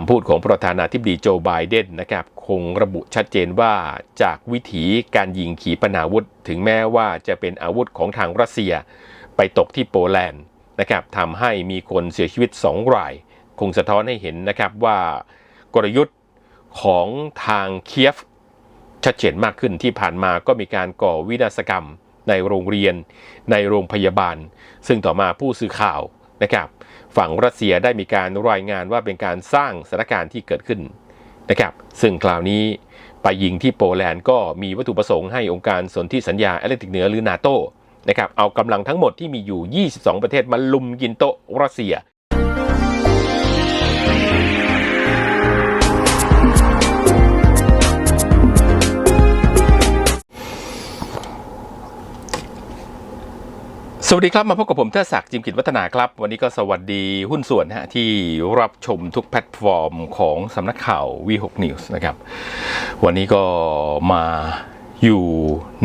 คำพูดของประธานาธิบดีโจไบเดนนะครับคงระบุชัดเจนว่าจากวิถีการยิงขีปนาวุธ ถึงแม้ว่าจะเป็นอาวุธของทางรัสเซีย ไปตกที่โปแลนด์นะครับทำให้มีคนเสียชีวิต 2 ราย คงสะท้อนให้เห็นนะครับว่ากลยุทธ์ของทางเคียฟชัดเจนมากขึ้นที่ผ่านมาก็มีการก่อวินาศกรรม ในโรงเรียน ในโรงพยาบาล ซึ่งต่อมาผู้สื่อข่าวนะครับ ฝั่งรัสเซียได้มีการรายงานว่าเป็นการสร้างสถานการณ์ที่เกิดขึ้นนะครับ ซึ่งคราวนี้ไปยิงที่โปแลนด์ก็มีวัตถุประสงค์ให้องค์การสนธิสัญญาแอตแลนติกเหนือหรือนาโตนะครับเอากำลังทั้งหมดที่มีอยู่ 22 ประเทศมาลุมกินโตรัสเซีย สวัสดีครับ มาพบกับผมเทิดศักดิ์จิมกิจวัฒนาครับ วันนี้ก็สวัสดีหุ้นส่วนฮะที่รับชมทุกแพลตฟอร์มของสำนักข่าว V6 News นะครับ วันนี้ก็มาอยู่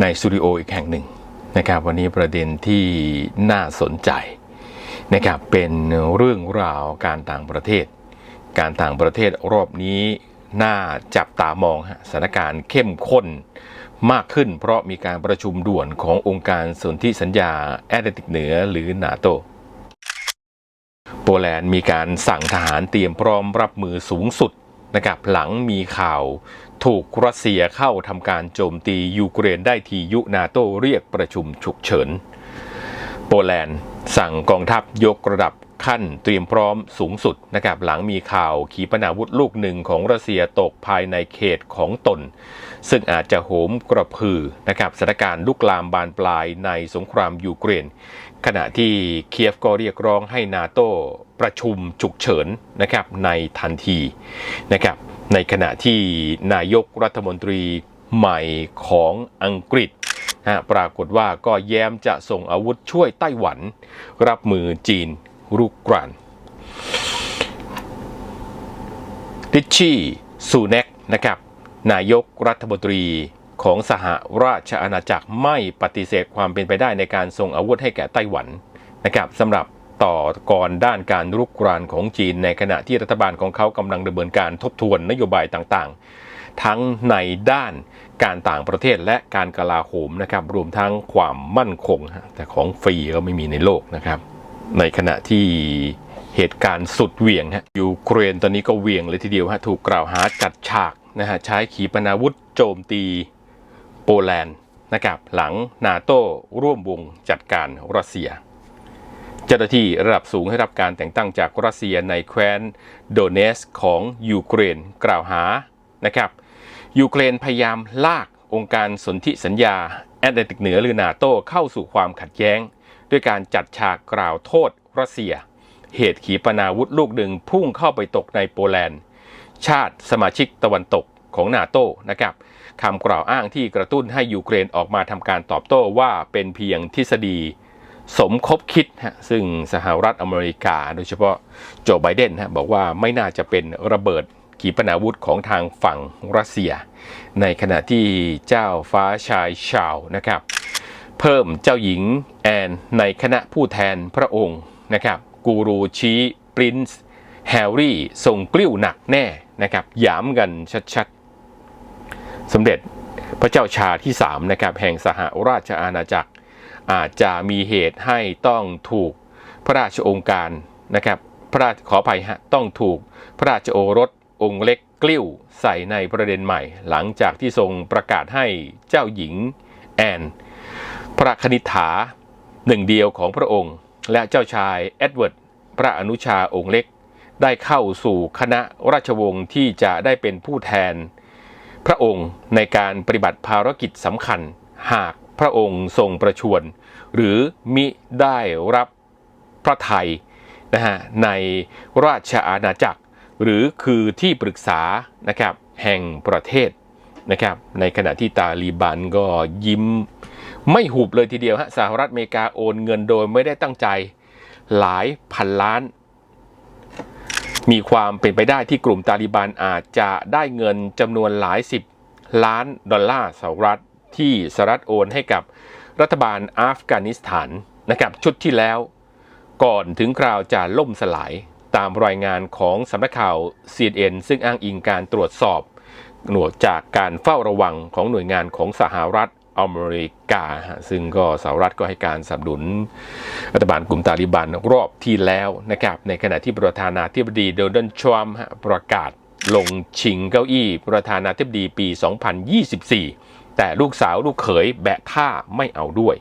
ในสตูดิโออีกแห่งหนึ่งนะครับ วันนี้ประเด็นที่น่าสนใจนะครับเป็นเรื่องราวการต่างประเทศ การต่างประเทศรอบนี้น่าจับตามองฮะสถานการณ์เข้มข้น มากขึ้นเพราะมีการประชุมด่วนขององค์การสนธิสัญญาแอตแลนติกเหนือหรือนาโต โปแลนด์มีการสั่งทหารเตรียมพร้อมรับมือสูงสุดนะครับหลังมีข่าวถูกรัสเซียเข้าทำการโจมตียูเครนได้ทียุนาโตเรียกประชุมฉุกเฉิน โปแลนด์สั่งกองทัพยกระดับขั้นเตรียมพร้อมสูงสุดนะครับหลังมีข่าวขีปนาวุธลูกหนึ่งของรัสเซียตกภายในเขตของตน ซึ่งอาจจะโหมกระพือนะครับสถานการณ์ลุกลามบานปลายในสงครามยูเครน ขณะที่เคียฟก็เรียกร้องให้นาโตประชุมฉุกเฉินนะครับในทันทีนะครับในขณะที่นายกรัฐมนตรีใหม่ของอังกฤษนะปรากฏว่าก็แย้มจะส่งอาวุธช่วยไต้หวัน รับมือจีนรุกรานริชชี่ซูเน็กนะครับ นายกรัฐมนตรีของสหราชอาณาจักรไม่ปฏิเสธความเป็นไปได้ในการส่งอาวุธให้แก่ไต้หวันนะครับสำหรับต่อกรด้านการรุกรานของจีนในขณะที่รัฐบาลของเขากำลังดำเนินการทบทวนนโยบายต่างๆ ทั้งในด้านการต่างประเทศและการกลาโหมนะครับรวมทั้งความมั่นคง แต่ของฟรีก็ไม่มีในโลกนะครับ ในขณะที่เหตุการณ์สุดเหวี่ยงฮะยูเครนตอนนี้ก็เหวี่ยงเลยทีเดียวฮะถูกกล่าวหาจัดฉาก นะฮะใช้ขีปนาวุธโจมตีโปแลนด์นะครับหลังนาโต้ร่วมวงจัดการรัสเซีย เจ้าหน้าที่ระดับสูงให้รับการแต่งตั้งจากรัสเซียในแคว้นโดเนสของยูเครนกล่าวหานะครับยูเครนพยายามลากองค์การสนธิสัญญาแอตแลนติกเหนือหรือนาโต้เข้าสู่ความขัดแย้ง ด้วยการจัดฉากกล่าวโทษรัสเซีย เหตุขีปนาวุธลูกหนึ่งพุ่งเข้าไปตกในโปแลนด์ ชาติสมาชิกตะวันตกของนาโต้นะครับคำกล่าวอ้างที่กระตุ้นให้ยูเครนออกมาทำการตอบโต้ว่าเป็นเพียงทฤษฎีสมคบคิดฮะซึ่งสหรัฐอเมริกา โดยเฉพาะโจไบเดนฮะบอกว่าไม่น่าจะเป็นระเบิดขีปนาวุธของทางฝั่งรัสเซีย ในขณะที่เจ้าฟ้าชายชาวนะครับ เพิ่มเจ้าหญิงแอนในคณะผู้แทนพระองค์นะครับกูรูชี้ปรินซ์แฮร์รี่ส่งกลิ้วหนักแน่ นะครับหยามกันชัดๆสมเด็จพระเจ้าชาที่3นะครับแห่งสหราชอาณาจักร อาจจะมีเหตุให้ต้องถูกพระราชองค์การนะครับพระราชขออภัยฮะต้องถูกพระราชโอรสองค์เล็กกลิ้วใส่ในประเด็นใหม่ หลังจากที่ทรงประกาศให้เจ้าหญิงแอนพระคณิษฐาหนึ่งเดียวของพระองค์ และเจ้าชายเอ็ดเวิร์ดพระอนุชาองค์เล็ก ได้เข้าสู่คณะราชวงศ์ที่จะได้เป็นผู้แทน พระองค์ในการปฏิบัติภารกิจสำคัญ หากพระองค์ทรงประชวรหรือมิได้รับพระไทยนะฮะในราชอาณาจักร หรือคือที่ปรึกษานะครับแห่งประเทศนะครับในขณะที่ตาลีบันก็ยิ้มไม่หุบเลยทีเดียวฮะสหรัฐอเมริกาโอนเงินโดยไม่ได้ตั้งใจหลายพันล้าน มีความเป็นไปได้ที่กลุ่มตาลีบันอาจจะได้เงินจำนวนหลายสิบล้านดอลลาร์สหรัฐที่สหรัฐโอนให้กับรัฐบาลอัฟกานิสถานนะครับชุดที่แล้ว ก่อนถึงคราวจะล่มสลายตามรายงานของสำนักข่าว CNN ซึ่งอ้างอิงการตรวจสอบ หน่วยจากการเฝ้าระวังของหน่วยงานของสหรัฐ อเมริกาฮะซึ่งก็สหรัฐก็ให้การสนับสนุนรัฐบาลกลุ่มตาลิบันรอบที่แล้วนะครับ ในขณะที่ประธานาธิบดีโดนัลด์ทรัมป์ประกาศลงชิงเก้าอี้ประธานาธิบดีปี 2024 แต่ลูกสาวลูกเขยแบะท่าไม่เอาด้วย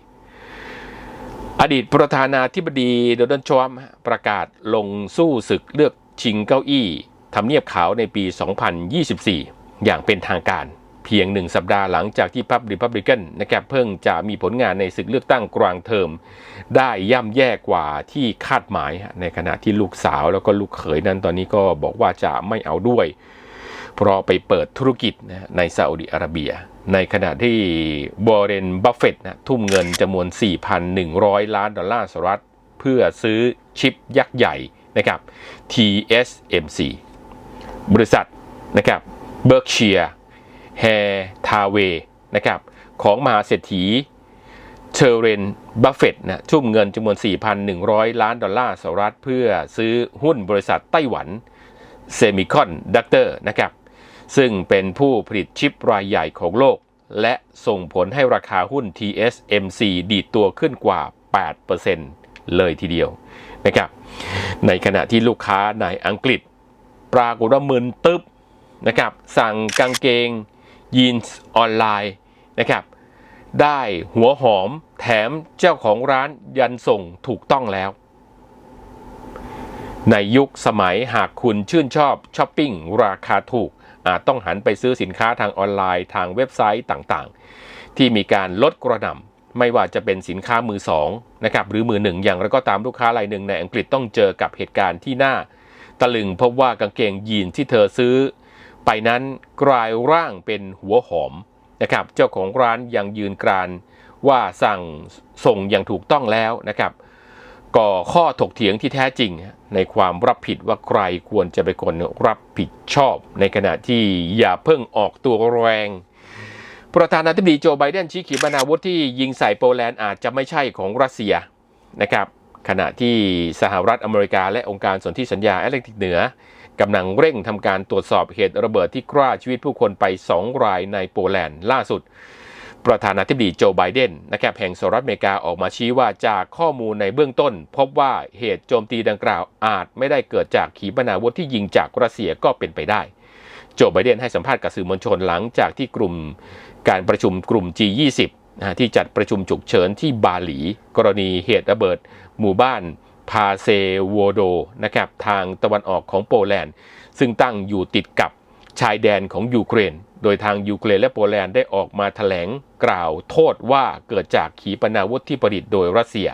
อดีตประธานาธิบดีโดนัลด์ทรัมป์ประกาศลงสู้ศึกเลือกชิงเก้าอี้ทำเนียบขาวในปี 2024 อย่างเป็นทางการ เพียงหนึ่งสัปดาห์หลังจากที่พับริพับลิกันนะครับเพิ่งจะมีผลงานในศึกเลือกตั้งกลางเทอม ได้ย่ำแย่กว่าที่คาดหมาย ในขณะที่ลูกสาวแล้วก็ลูกเขยนั้นตอนนี้ก็บอกว่าจะไม่เอาด้วย เพราะไปเปิดธุรกิจนะในซาอุดิอาระเบีย ในขณะที่บอเรนบัฟเฟตนะทุ่มเงินจำนวน 4,100 ล้านดอลลาร์สหรัฐ เพื่อซื้อชิปยักษ์ใหญ่นะครับ TSMC บริษัทนะครับเบิร์กเชีย แฮทาเวนะครับของมหาเศรษฐีเชอร์เรนบัฟเฟตนะทุ่มเงินจำนวน 4,100 ล้านดอลลาร์สหรัฐ เพื่อซื้อหุ้นบริษัทไต้หวันเซมิคอนดักเตอร์นะครับซึ่งเป็นผู้ผลิตชิปรายใหญ่ของโลก และส่งผลให้ราคาหุ้น TSMC ดีดตัวขึ้นกว่า 8%เลยทีเดียวนะครับในขณะที่ลูกค้าในอังกฤษ ปรากฏว่ามึนตึ๊บนะครับสั่งกางเกง ยีนส์ออนไลน์นะครับ ได้หัวหอมแถมเจ้าของร้านยันส่งถูกต้องแล้ว ในยุคสมัยหากคุณชื่นชอบช้อปปิ้งราคาถูกอาจต้องหันไปซื้อสินค้าทางออนไลน์ทางเว็บไซต์ต่างๆ ที่มีการลดกระหน่ำไม่ว่าจะเป็นสินค้ามือสองนะครับหรือมือหนึ่งอย่างไรก็ตามลูกค้ารายหนึ่งในอังกฤษต้องเจอกับเหตุการณ์ที่น่าตะลึงพบว่ากางเกงยีนที่เธอซื้อ ไปนั้นกลายร่างเป็นหัวหอมนะครับเจ้าของร้านยังยืนกรานว่าสั่งส่งอย่างถูกต้องแล้วนะครับก่อข้อถกเถียงที่แท้จริง ในความรับผิดว่าใครควรจะเป็นคนรับผิดชอบ ในขณะที่อย่าเพิ่งออกตัวแรง ประธานาธิบดีโจไบเดนชี้ขีปนาวุธที่ยิงใส่โปแลนด์อาจจะไม่ใช่ของรัสเซียนะครับขณะที่สหรัฐอเมริกาและองค์การสนธิสัญญาแอตแลนติกเหนือ กำลังเร่งทำการตรวจสอบเหตุระเบิดที่ฆ่าชีวิตผู้คนไป 2 รายในโปแลนด์ล่าสุด ประธานาธิบดีโจไบเดนนะครับแห่งสหรัฐอเมริกาออกมาชี้ว่าจากข้อมูลในเบื้องต้น พบว่าเหตุโจมตีดังกล่าวอาจไม่ได้เกิดจากขีปนาวุธที่ยิงจากรัสเซียก็เป็นไปได้ โจไบเดนให้สัมภาษณ์กับสื่อมวลชนหลังจากที่กลุ่มการประชุมกลุ่ม G20 นะฮะที่จัดประชุมฉุกเฉินที่บาหลี กรณีเหตุระเบิดหมู่บ้าน พาเซวโดนะครับทางตะวันออกของโปแลนด์ ซึ่งตั้งอยู่ติดกับชายแดนของยูเครน โดยทางยูเครนและโปแลนด์ได้ออกมาแถลงกล่าวโทษว่าเกิดจากขีปนาวุธที่ประดิษฐ์โดยรัสเซีย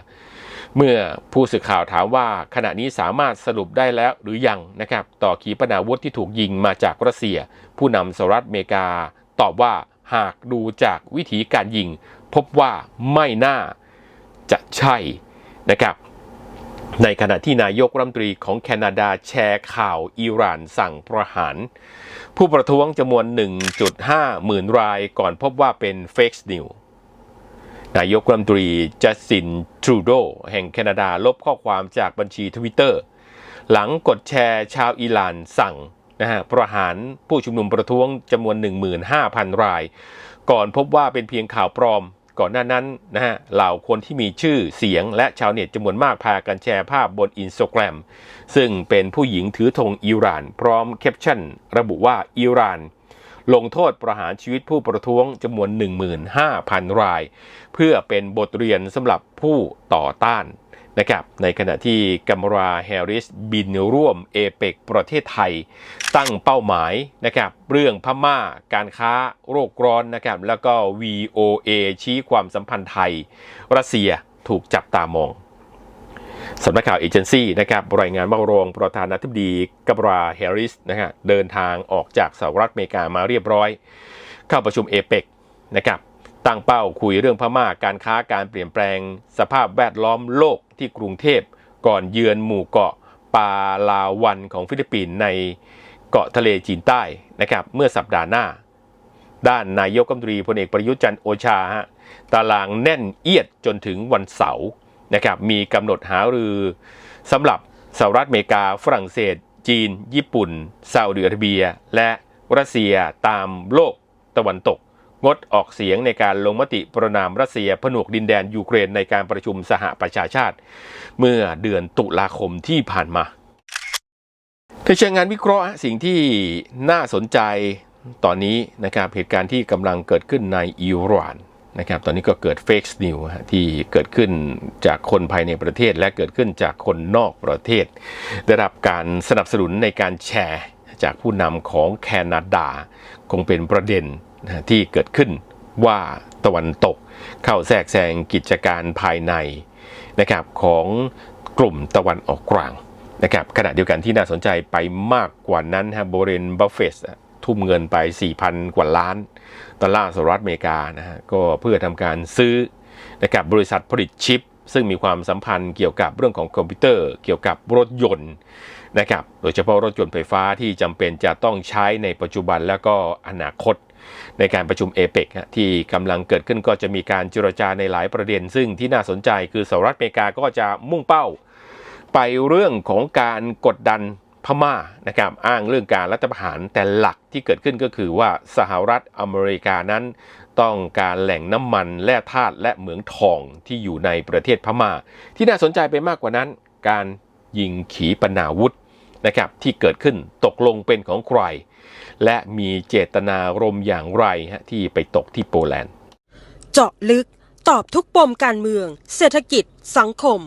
เมื่อผู้สื่อข่าวถามว่าขณะนี้สามารถสรุปได้แล้วหรือยังนะครับต่อขีปนาวุธที่ถูกยิงมาจากรัสเซีย ผู้นำสหรัฐอเมริกา ตอบว่าหากดูจากวิธีการยิง พบว่าไม่น่าจะใช่นะครับ ในขณะที่นายกรัฐมนตรีของแคนาดาแชร์ข่าวอิหร่านสั่งประหาร ผู้ประท้วงจำนวน 1.5 หมื่นรายก่อนพบว่าเป็นเฟกซ์นิว นายกรัฐมนตรีจัสตินทรูโดแห่งแคนาดาลบข้อความจากบัญชีทวิตเตอร์หลังกดแชร์ชาวอิหร่านสั่งนะฮะประหารผู้ชุมนุมประท้วงจำนวน 15,000 ราย ก่อนพบว่าเป็นเพียงข่าวปลอม ก่อนหน้านั้นนะฮะเหล่าคนที่มีชื่อเสียงและชาวเน็ตจำนวนมากพากันแชร์ภาพบนอินสตาแกรมซึ่งเป็นผู้หญิงถือธงอิหร่าน พร้อมแคปชั่น ระบุว่าอิหร่าน ลงโทษประหารชีวิตผู้ประท้วงจำนวน 15,000 ราย เพื่อเป็นบทเรียนสำหรับผู้ต่อต้าน นะครับในขณะที่กัมราแฮริสบินร่วมเอเปกประเทศไทย ตั้งเป้าหมายนะครับเรื่องพม่าการค้าโรคร้อนนะครับแล้วก็ VOA ชี้ความสัมพันธ์ไทย รัสเซียถูกจับตามองสำนักข่าวเอเจนซี่นะครับรายงานว่ารองประธานาธิบดีกัมราแฮริสนะฮะเดินทางออกจากสหรัฐอเมริกามาเรียบร้อย เข้าประชุมเอเปกนะครับตั้งเป้าคุยเรื่องพม่าการค้าการเปลี่ยนแปลงสภาพแวดล้อมโลก ที่กรุงเทพก่อนเยือนหมู่เกาะปาลาวันของฟิลิปปินส์ในเกาะทะเลจีนใต้นะครับเมื่อสัปดาห์หน้า ด้านนายกรัฐมนตรีพลเอกประยุทธ์จันทร์โอชาฮะตารางแน่นเอียดจนถึงวันเสาร์นะครับมีกำหนดหารือสำหรับสหรัฐอเมริกาฝรั่งเศส จีน ญี่ปุ่นซาอุดิอาระเบีย และรัสเซียตามโลกตะวันตก งดออกเสียงในการลงมติประนามรัสเซียผนวกดินแดนยูเครนในการประชุมสหประชาชาติ เมื่อเดือนตุลาคมที่ผ่านมาในเชิงงานวิเคราะห์สิ่งที่น่าสนใจตอนนี้นะครับเหตุการณ์ที่กำลังเกิดขึ้นในอิหร่านนะครับตอนนี้ก็เกิดเฟกซ์นิวที่เกิดขึ้นจากคนภายในประเทศ และเกิดขึ้นจากคนนอกประเทศ ได้รับการสนับสนุนในการแชร์จากผู้นำของแคนาดา คงเป็นประเด็น ที่เกิดขึ้นว่าตะวันตกเข้าแทรกแซงกิจการภายในนะครับของกลุ่มตะวันออกกลางนะครับขณะเดียวกันที่น่าสนใจไปมากกว่านั้นฮะโบเรนบัฟเฟตทุ่มเงินไป 4,000 กว่าล้านดอลลาร์สหรัฐอเมริกานะฮะก็เพื่อทำการซื้อนะครับบริษัทผลิตชิป ซึ่งมีความสัมพันธ์เกี่ยวกับเรื่องของคอมพิวเตอร์ เกี่ยวกับรถยนต์นะครับโดยเฉพาะรถยนต์ไฟฟ้าที่จำเป็นจะต้องใช้ในปัจจุบันแล้วก็อนาคต ในการประชุมเอเปกที่กำลังเกิดขึ้นก็จะมีการเจรจาในหลายประเด็น ซึ่งที่น่าสนใจคือสหรัฐอเมริกาก็จะมุ่งเป้า ไปเรื่องของการกดดันพม่านะครับอ้างเรื่องการรัฐประหารแต่หลักที่เกิดขึ้นก็คือว่าสหรัฐอเมริกานั้น ต้องการแหล่งน้ำมันแร่ธาตุและเหมืองทองที่อยู่ในประเทศพม่า ที่น่าสนใจไปมากกว่านั้น การยิงขีปนาวุธ นะครับที่เกิดขึ้นตกลงเป็นของใคร และมีเจตนารมณ์อย่างไรฮะที่ไปตกที่โปแลนด์ เจาะลึกตอบทุกปมการเมือง เศรษฐกิจ สังคม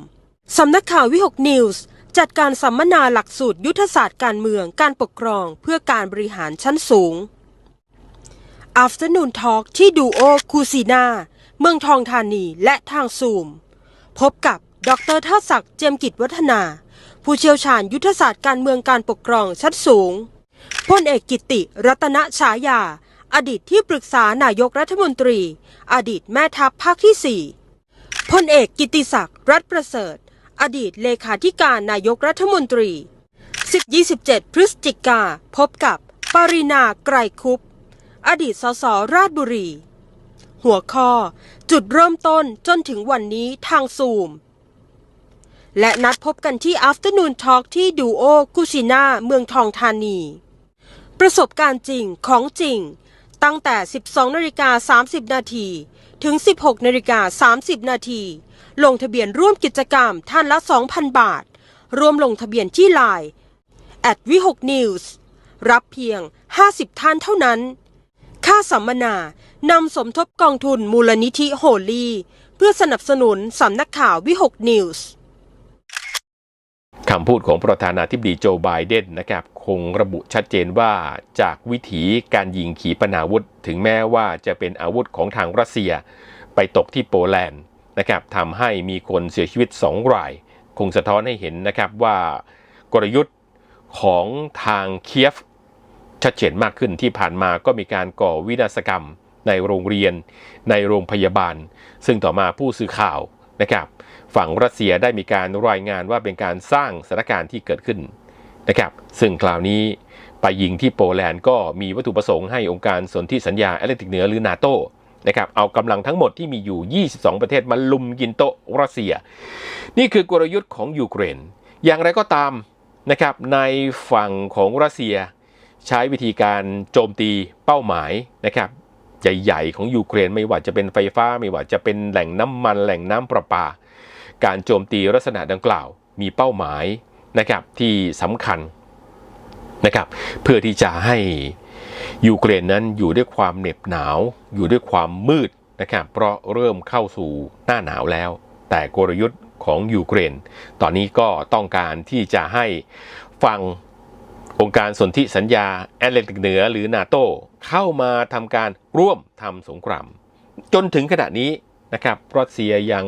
สำนักข่าววิหกนิวส์จัดการสัมมนาหลักสูตรยุทธศาสตร์การเมืองการปกครองเพื่อการบริหารชั้นสูง Afternoon Talk ที่ดูโอคูซีนาเมืองทองธานีและทางซูม พบกับดรท่าศักดิ์เจียมกิจวัฒนา ผู้เชี่ยวชาญยุทธศาสตร์การเมืองการปกครองชั้นสูงพลเอกกิติ รัตนฉายา อดีตที่ปรึกษานายกรัฐมนตรี อดีตแม่ทัพภาคที่ 4พลเอกกิติศักดิ์รัฐประเสริฐ อดีตเลขาธิการนายกรัฐมนตรี10-27 พฤศจิกาพบกับ ปรินาไกรคุปอดีตสสราชบุรี หัวข้อ จุดเริ่มต้นจนถึงวันนี้ทางซูม และนัดพบกันที่ Afternoon Talk ที่ดูโอกุชินาเมืองทองธานี ประสบการณ์จริงของจริง ตั้งแต่ 12นาฬิกา30 นาทีถึง 16นาฬิกา30 นาที ลงทะเบียนร่วมกิจกรรมท่านละ 2,000 บาทรวมลงทะเบียนที่ไลน์ at วิหก News รับเพียง 50 ท่านเท่านั้น ค่าสัมมนานำสมทบกองทุนมูลนิธิโฮลีเพื่อสนับสนุนสำนักข่าววิหกนิวส์ คำพูดของประธานาธิบดีโจไบเดนนะครับคงระบุชัดเจนว่าจากวิถีการยิงขีปนาวุธ ถึงแม้ว่าจะเป็นอาวุธของทางรัสเซีย ไปตกที่โปแลนด์นะครับทำให้มีคนเสียชีวิต 2 ราย คงสะท้อนให้เห็นนะครับว่ากลยุทธ์ของทางเคียฟชัดเจนมากขึ้นที่ผ่านมาก็มีการก่อวินาศกรรมในโรงเรียน ในโรงพยาบาล ซึ่งต่อมาผู้สื่อข่าวนะครับ ฝั่งรัสเซียได้มีการรายงานว่าเป็นการสร้างสถานการณ์ที่เกิดขึ้นนะครับซึ่งคราวนี้ไปยิงที่โปแลนด์ก็มีวัตถุประสงค์ให้องค์การสนธิสัญญาแอตแลนติกเหนือหรือนาโตนะครับเอากำลังทั้งหมดที่มีอยู่ 22 ประเทศมาลุมกินโตรัสเซีย นี่คือกลยุทธ์ของยูเครน อย่างไรก็ตามนะครับในฝั่งของรัสเซีย ใช้วิธีการโจมตีเป้าหมายนะครับใหญ่ ๆ ของยูเครนไม่ว่าจะเป็นไฟฟ้าไม่ว่าจะเป็นแหล่งน้ำมันแหล่งน้ำประปา การโจมตีลักษณะดังกล่าวมีเป้าหมายนะครับที่สำคัญนะครับเพื่อที่จะให้ยูเครนนั้นอยู่ด้วยความเหน็บหนาว อยู่ด้วยความมืดนะครับเพราะเริ่มเข้าสู่หน้าหนาวแล้ว แต่กลยุทธ์ของยูเครน ตอนนี้ก็ต้องการที่จะให้ฟังองค์การสนธิสัญญาแอตแลนติกเหนือหรือนาโตเข้ามาทำการร่วมทำสงคราม จนถึงขณะนี้ นะครับรัสเซียยัง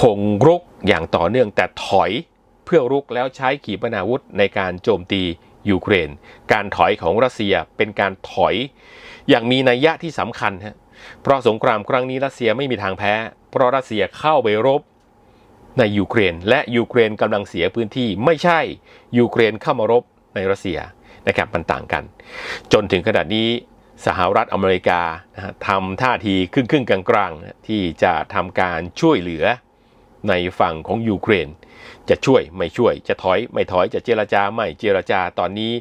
คงรุกอย่างต่อเนื่องแต่ถอยเพื่อรุกแล้วใช้ขีปนาวุธในการโจมตียูเครน การถอยของรัสเซียเป็นการถอยอย่างมีนัยยะที่สำคัญฮะเพราะสงครามครั้งนี้รัสเซียไม่มีทางแพ้ เพราะรัสเซียเข้าไปรบในยูเครน และยูเครนกำลังเสียพื้นที่ไม่ใช่ยูเครนเข้ามารบในรัสเซียนะครับมันต่างกัน จนถึงขนาดนี้ สหรัฐอเมริกาทำท่าทีครึ่งครึ่งๆกลางๆที่จะทำการช่วยเหลือในฝั่งของยูเครน จะช่วยไม่ช่วย จะถอยไม่ถอยจะเจรจาไม่เจรจาตอนนี้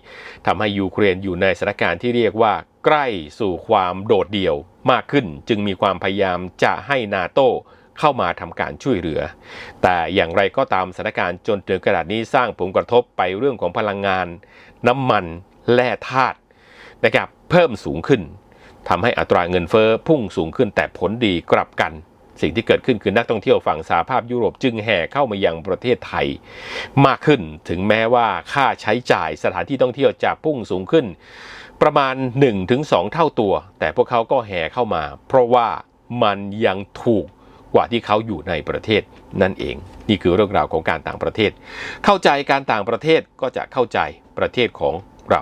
ทำให้ยูเครนอยู่ในสถานการณ์ที่เรียกว่าใกล้สู่ความโดดเดี่ยวมากขึ้น จึงมีความพยายามจะให้นาโต้เข้ามาทำการช่วยเหลือ แต่อย่างไรก็ตามสถานการณ์จนถึงขนาดนี้สร้างผลกระทบไปเรื่องของพลังงาน น้ำมันแร่ธาตุนะครับ เพิ่มสูงขึ้นทำให้อัตราเงินเฟ้อพุ่งสูงขึ้นแต่ผลดีกลับกัน สิ่งที่เกิดขึ้นคือนักท่องเที่ยวฝั่งสหภาพยุโรปจึงแห่เข้ามายังประเทศไทย มากขึ้นถึงแม้ว่าค่าใช้จ่ายสถานที่ท่องเที่ยวจะพุ่งสูงขึ้น ประมาณ 1-2 เท่าตัว แต่พวกเขาก็แห่เข้ามา เพราะว่ามันยังถูกกว่าที่เขาอยู่ในประเทศนั่นเอง นี่คือเรื่องราวของการต่างประเทศ เข้าใจการต่างประเทศก็จะเข้าใจประเทศของเรา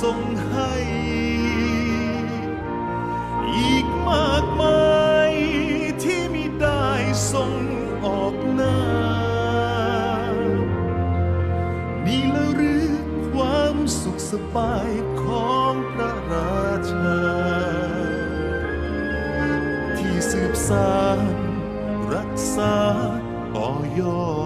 ทรงให้ อีกมากมายที่มิได้ทรงออกหน้า นี่ละหรือความสุขสบายของพระราชา ที่สืบสานรักษาต่อยอด